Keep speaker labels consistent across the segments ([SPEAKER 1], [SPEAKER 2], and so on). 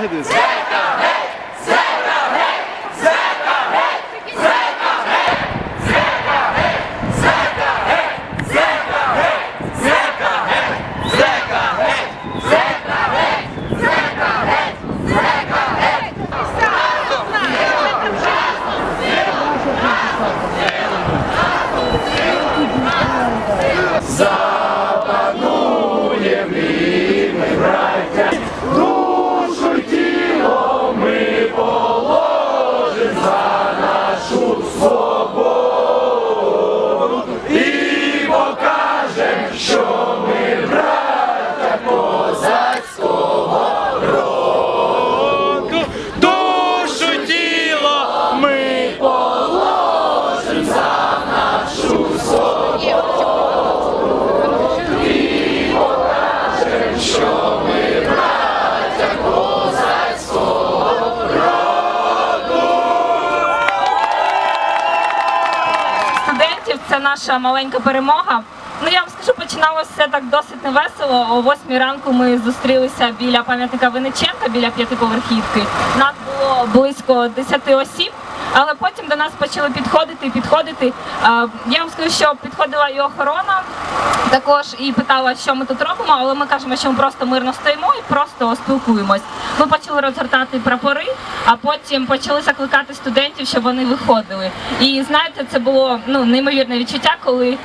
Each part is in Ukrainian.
[SPEAKER 1] Allah hepinize. Наша маленька перемога. Ну я вам скажу, починалося все так досить невесело. О восьмій ранку ми зустрілися біля пам'ятника Винниченка, біля п'ятиповерхівки. Нас було близько 10 осіб. Але потім до нас почали підходити, підходити. Я вам скажу, що підходила і охорона також і питала, що ми тут робимо, але ми кажемо, що ми просто мирно стоїмо і просто спілкуємось. Ми почали розгортати прапори, а потім почали закликати студентів, щоб вони виходили. І знаєте, це було ну неймовірне відчуття, коли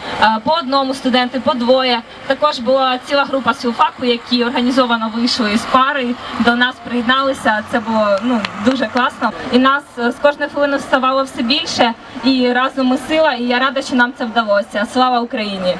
[SPEAKER 1] по одному студенти, по двоє. Також була ціла група з які організовано вийшли з пари, до нас приєдналися. Це було ну дуже класно. І нас е, з кожної хвилини ставало все більше. І разом ми сила. І я рада, що нам це вдалося. Слава Україні!